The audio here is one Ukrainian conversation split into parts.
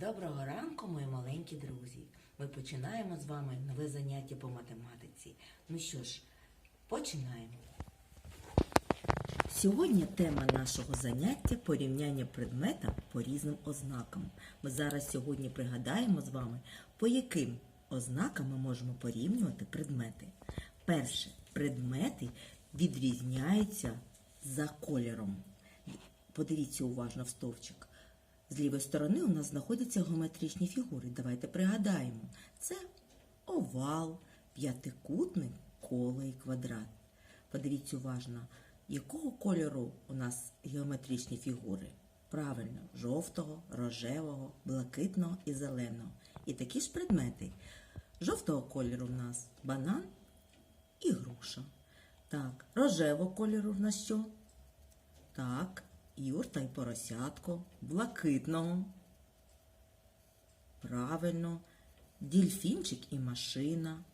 Доброго ранку, мої маленькі друзі. Ми починаємо з вами нове заняття по математиці. Ну що ж, починаємо. Сьогодні тема нашого заняття порівняння предмета по різним ознакам. Ми зараз сьогодні пригадаємо з вами, по яким ознакам ми можемо порівнювати предмети. Перше, предмети відрізняються за кольором. Подивіться уважно в стовпчик. З лівої сторони у нас знаходяться геометричні фігури. Давайте пригадаємо. Це овал, п'ятикутник, коло і квадрат. Подивіться уважно, якого кольору у нас геометричні фігури? Правильно, жовтого, рожевого, блакитного і зеленого. І такі ж предмети. Жовтого кольору у нас банан і груша. Так, рожевого кольору в нас що? Так, юрта і поросятко, блакитного. Правильно, дільфінчик і машина,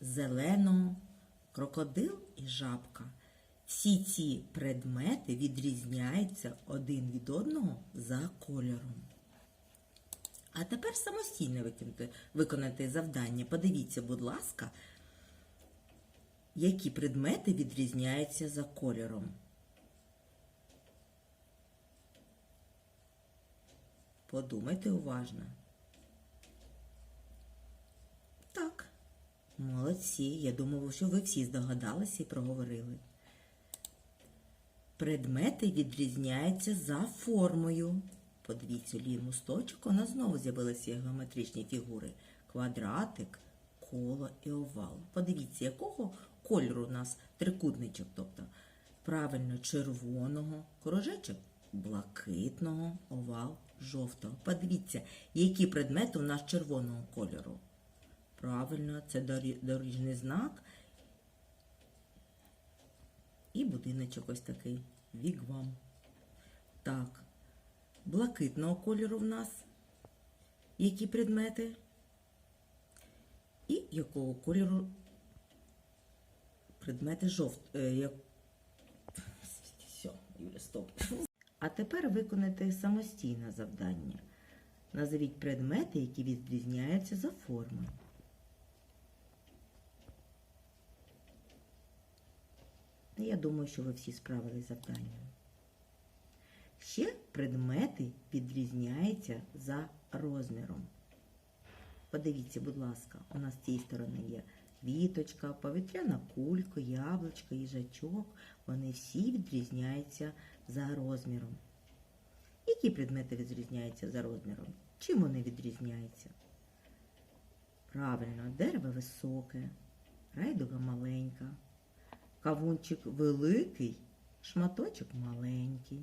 зеленого, крокодил і жабка. Всі ці предмети відрізняються один від одного за кольором. А тепер самостійно виконати, виконати завдання. Подивіться, будь ласка, які предмети відрізняються за кольором. Подумайте уважно. Так, молодці. Я думаю, що ви всі здогадалися і проговорили. Предмети відрізняються за формою. Подивіться, лівий мусточок, у нас знову з'явилися геометричні фігури. Квадратик, коло і овал. Подивіться, якого кольору у нас трикутничок, тобто правильно червоного, кружечок блакитного, овал жовтого. Подивіться, які предмети у нас червоного кольору. Правильно, це доріжний знак. І будиночок ось такий. Вігвам. Так. Блакитного кольору в нас. Які предмети? І якого кольору предмети жовт. Е. Все, Юля, стоп. А тепер виконайте самостійне завдання. Назвіть предмети, які відрізняються за формою. Я думаю, що ви всі справились завданням. Ще предмети відрізняються за розміром. Подивіться, будь ласка, у нас з цієї сторони є квіточка, повітряна кулька, яблучко, їжачок. Вони всі відрізняються за розміром. Які предмети відрізняються за розміром? Чим вони відрізняються? Правильно, дерево високе, райдуга маленька, кавунчик великий, шматочок маленький,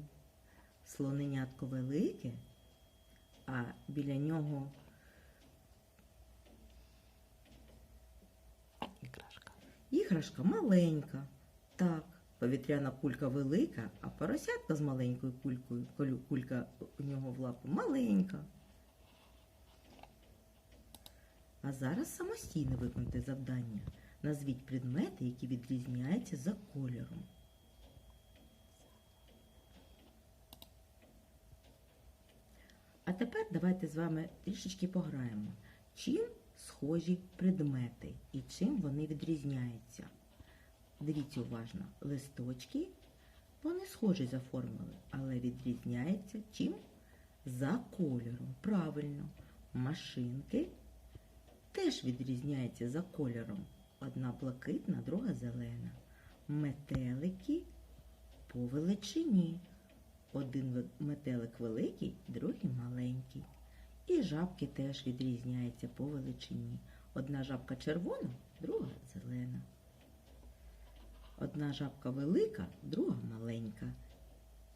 слоненятко велике, а біля нього Іграшка. іграшка маленька. Так, повітряна кулька велика, а поросятка з маленькою кулькою, кулька у нього в лапу маленька. А зараз самостійно виконайте завдання. Назвіть предмети, які відрізняються за кольором. А тепер давайте з вами трішечки пограємо. Чим схожі предмети і чим вони відрізняються? Дивіться уважно, листочки, вони схожі за формулою, але відрізняються чим? За кольором. Правильно, машинки теж відрізняються за кольором. Одна блакитна, друга зелена. Метелики по величині. Один метелик великий, другий маленький. І жабки теж відрізняються по величині. Одна жабка червона, друга зелена. Одна жабка велика, друга маленька.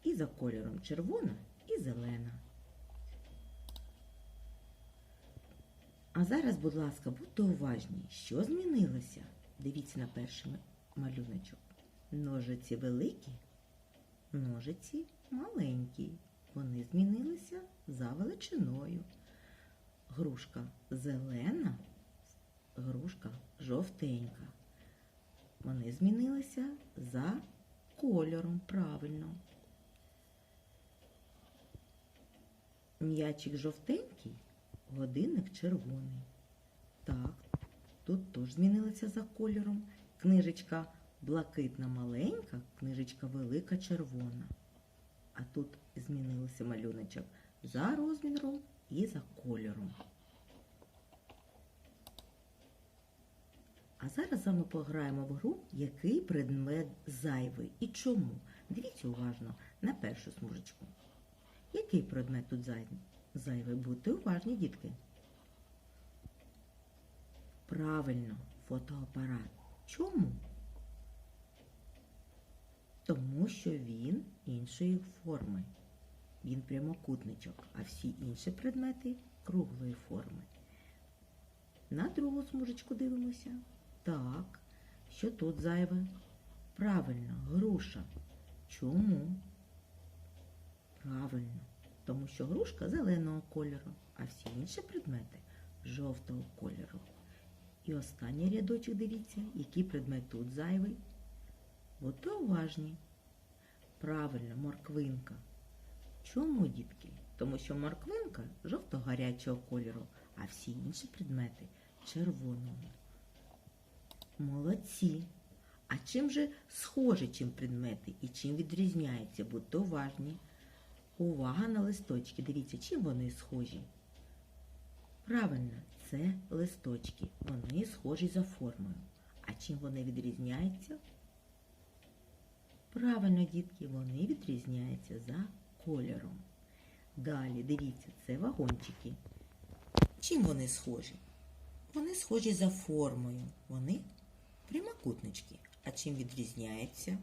І за кольором червона і зелена. А зараз, будь ласка, будьте уважні, що змінилося? Дивіться на перший малюночок. Ножиці великі, ножиці маленькі. Вони змінилися за величиною. Грушка зелена, грушка жовтенька. Вони змінилися за кольором, правильно. М'ячик жовтенький, годинник червоний. Так, тут теж змінилося за кольором. Книжечка блакитна маленька, книжечка велика червона. А тут змінився малюночок за розміром і за кольором. А зараз з вами пограємо в гру, який предмет зайвий і чому. Дивіться уважно на першу смужечку. Який предмет тут зайвий? Зайвий будьте уважні, дітки. Правильно, фотоапарат. Чому? Тому що він іншої форми. Він прямокутничок, а всі інші предмети круглої форми. На другу смужечку дивимося. Так, що тут зайве? Правильно, груша. Чому? Правильно, тому що грушка зеленого кольору, а всі інші предмети жовтого кольору. І останній рядочок дивіться, який предмет тут зайвий. Будьте уважні. Правильно, морквинка. Чому, дітки? Тому що морквинка жовто-гарячого кольору, а всі інші предмети червоного. Молодці. А чим же схожі чим предмети і чим відрізняються? Будьте уважні. Увага на листочки. Дивіться, чим вони схожі. Правильно, це листочки. Вони схожі за формою. А чим вони відрізняються? Правильно, дітки, вони відрізняються за кольором. Далі, дивіться, це вагончики. Чим вони схожі? Вони схожі за формою. Вони прямокутнички. А чим відрізняються?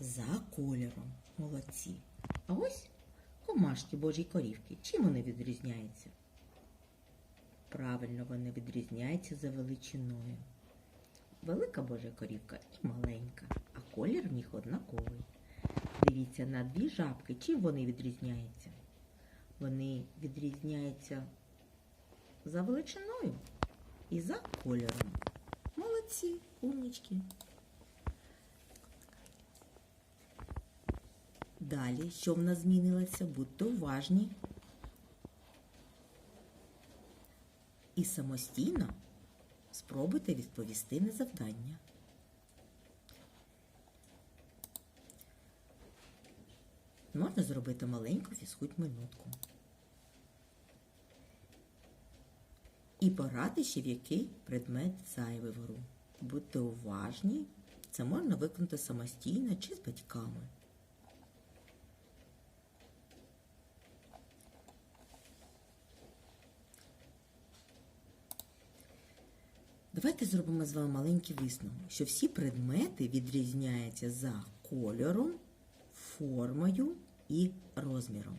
За кольором. Молодці. А ось комашки Божі корівки. Чим вони відрізняються? Правильно, вони відрізняються за величиною. Велика Божа корівка і маленька, а колір в них однаковий. Дивіться на дві жабки. Чим вони відрізняються? Вони відрізняються за величиною і за кольором. Молодці, умнички. Далі, що в нас змінилося? Будьте уважні. І самостійно спробуйте відповісти на завдання. Можна зробити маленьку фізкульт-минутку. І порати ще в який предмет зайвий в гру. Будьте уважні, це можна виконати самостійно чи з батьками. Давайте зробимо з вами маленький висновок, що всі предмети відрізняються за кольором, формою і розміром.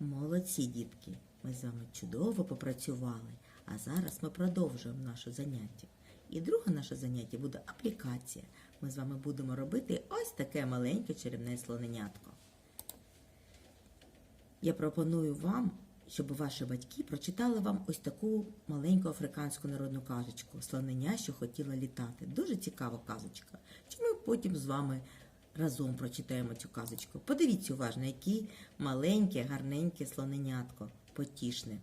Молодці, дітки! Ми з вами чудово попрацювали, а зараз ми продовжуємо наше заняття. І друге наше заняття буде аплікація. Ми з вами будемо робити ось таке маленьке чарівне слоненятко. Я пропоную вам, щоб ваші батьки прочитали вам ось таку маленьку африканську народну казочку Слоненя, що хотіла літати. Дуже цікава казочка. Чи ми потім з вами разом прочитаємо цю казочку? Подивіться уважно, яке маленьке, гарненьке слоненятко, потішне.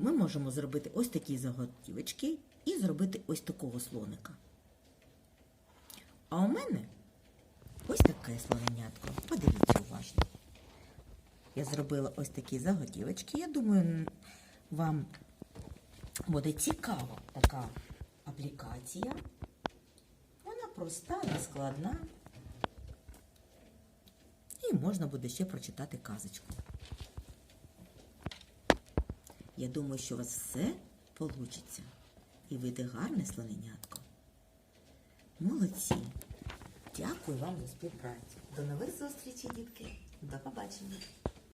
Ми можемо зробити ось такі заготівочки і зробити ось такого слоника. А у мене ось таке слоненятко. Подивіться уважно. Я зробила ось такі заготівочки. Я думаю, вам буде цікава така аплікація. Вона проста, нескладна. І можна буде ще прочитати казочку. Я думаю, що у вас все вийде. І вийде гарне слоненятко. Молодці! Дякую вам за співпрацю. До нових зустрічей, дітки. До побачення.